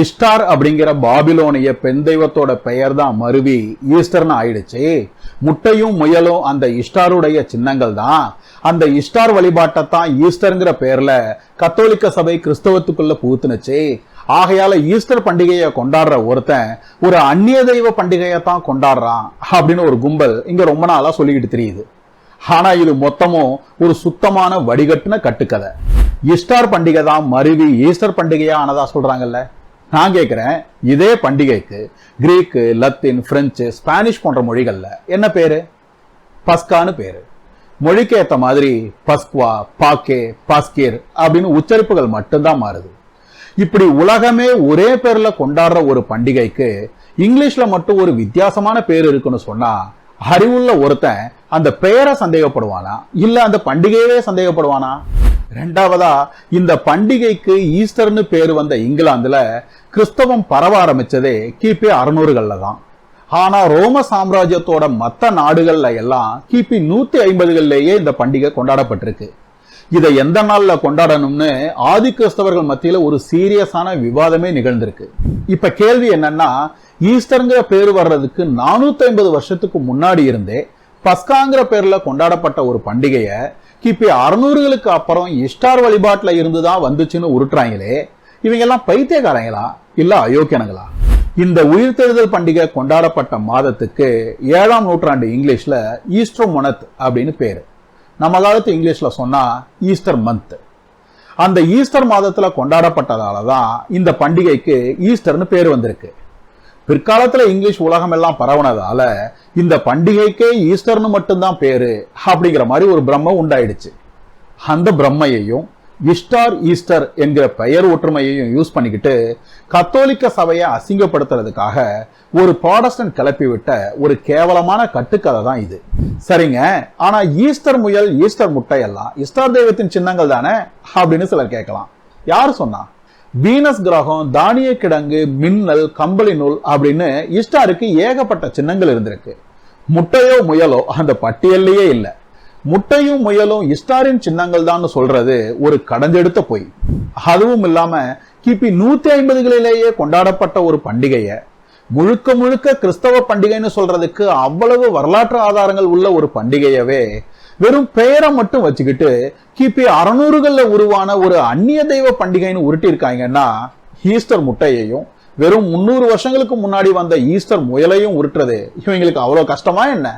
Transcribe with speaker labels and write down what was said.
Speaker 1: Ishtar அப்படிங்கிற பாபிலோனிய பெண் தெய்வத்தோட பெயர் தான் மருவி ஈஸ்டர்னு ஆயிடுச்சு. முட்டையும் முயலும் அந்த இஸ்டாருடைய சின்னங்கள் தான். அந்த இஸ்டார் வழிபாட்டை தான் ஈஸ்டர்ங்கிற பேர்ல கத்தோலிக்க சபை கிறிஸ்தவத்துக்குள்ள பூத்துனுச்சு ஆகையால ஈஸ்டர் பண்டிகையை கொண்டாடுற ஒருத்தன் ஒரு அந்நிய தெய்வ பண்டிகையை தான் கொண்டாடுறான் அப்படின்னு ஒரு கும்பல் இங்க ரொம்ப நாளா சொல்லிக்கிட்டு தெரியுது. ஆனா இது மொத்தமும் ஒரு சுத்தமான வடிகட்டின கட்டுக்கதை. ஈஸ்டார் பண்டிகை தான் மருவி ஈஸ்டர் பண்டிகையா ஆனதா சொல்றாங்கல்ல? நான் கேட்குறேன் இதே பண்டிகைக்கு கிரீக்கு லத்தீன் பிரெஞ்சு ஸ்பானிஷ் போன்ற மொழிகளில் என்ன பேர்? பஸ்கான்னு பேர். மொழிக்கு ஏற்ற மாதிரி பஸ்குவா பாக்கே பாஸ்கீர் அப்படின்னு உச்சரிப்புகள் மட்டும்தான் மாறுது. இப்படி உலகமே ஒரே பேர்ல கொண்டாடுற ஒரு பண்டிகைக்கு இங்கிலீஷ்ல மட்டும் ஒரு வித்தியாசமான பேர் இருக்குன்னு சொன்னா அறிவுள்ள ஒருத்தன் அந்த பெயரை சந்தேகப்படுவானா? இல்ல அந்த பண்டிகையவே சந்தேகப்படுவானா? ரெண்டாவதா இந்த பண்டிகைக்கு ஈஸ்டர்னு பேர் வந்த இங்கிலாந்துல கிறிஸ்தவம் பரவ ஆரம்பிச்சதே கிபி அறுநூறுகள்ல தான். ஆனா ரோம சாம்ராஜ்யத்தோட மற்ற நாடுகள்ல எல்லாம் கிபி நூத்தி ஐம்பதுகள்லேயே இந்த பண்டிகை கொண்டாடப்பட்டிருக்கு. இதை எந்த நாள்ல கொண்டாடணும்னு ஆதி கிறிஸ்தவர்கள் மத்தியில ஒரு சீரியஸான விவாதமே நிகழ்ந்திருக்கு. இப்ப கேள்வி என்னன்னா ஈஸ்டர்ங்கிற பேர் வர்றதுக்கு நானூத்தி ஐம்பது வருஷத்துக்கு முன்னாடி இருந்தே பஸ்காங்கிற பேர்ல கொண்டாடப்பட்ட ஒரு பண்டிகையை கிபி அறுநூறுகளுக்கு அப்புறம் e இஸ்டார் இருந்து தான் வந்துச்சுன்னு உருட்டுறாங்களே இவங்கெல்லாம் பைத்தியக்காரங்களா? இல்லை அயோக்கியனுங்களா? இந்த உயிர்த்தெழுதல் பண்டிகை கொண்டாடப்பட்ட மாதத்துக்கு ஏழாம் நூற்றாண்டு இங்கிலீஷ்ல ஈஸ்டர் மொனத் அப்படின்னு பேரு. நம்ம காலத்து இங்கிலீஷ்ல சொன்னா ஈஸ்டர் மந்த் அந்த ஈஸ்டர் மாதத்துல கொண்டாடப்பட்டதால தான் இந்த பண்டிகைக்கு ஈஸ்டர்னு பேர் வந்திருக்கு. பிற்காலத்தில் இங்கிலீஷ் உலகம் எல்லாம் பரவுனதால இந்த பண்டிகைக்கே ஈஸ்டர்னு மட்டும்தான் பேரு அப்படிங்கிற மாதிரி ஒரு பிரம்ம உண்டாயிடுச்சு. அந்த பிரம்மையையும் இஸ்டார் ஈஸ்டர் என்கிற பெயர் ஒற்றுமையையும் யூஸ் பண்ணிக்கிட்டு கத்தோலிக்க சபையை அசிங்கப்படுத்துறதுக்காக ஒரு ப்ராடஸ்டன்ட் கிளப்பி விட்ட ஒரு கேவலமான கட்டுக்கதை தான் இது. சரிங்க ஆனா ஈஸ்டர் முயல் ஈஸ்டர் முட்டை எல்லாம் இஸ்டார் தெய்வத்தின் சின்னங்கள் தானே அப்படின்னு சிலர் கேட்கலாம். யார் சொன்னா? வீனஸ் கிரகம் தானிய கிடங்கு மின்னல் கம்பளி நூல் அப்படின்னு ஈஸ்டாருக்கு ஏகப்பட்ட சின்னங்கள் இருந்திருக்கு. முட்டையோ முயலோ அந்த பட்டியல்லையே இல்லை. முட்டையும் முயலும் இஸ்டாரின் சின்னங்கள் தான் சொல்றது ஒரு கடஞ்செடுத்த பொய். அதுவும் இல்லாம கிபி நூத்தி ஐம்பதுகளிலேயே கொண்டாடப்பட்ட ஒரு பண்டிகையை முழுக்க முழுக்க கிறிஸ்தவ பண்டிகைன்னு சொல்றதுக்கு அவ்வளவு வரலாற்று ஆதாரங்கள் உள்ள ஒரு பண்டிகையவே வெறும் பெயரை மட்டும் வச்சுக்கிட்டு கிபி அறுநூறுகள்ல உருவான ஒரு அந்நிய தெய்வ பண்டிகைன்னு உருட்டி இருக்காங்கன்னா ஈஸ்டர் முட்டையையும் வெறும் முன்னூறு வருஷங்களுக்கு முன்னாடி வந்த ஈஸ்டர் முயலையும் உருட்டுறது இவங்களுக்கு அவ்வளவு கஷ்டமா என்ன?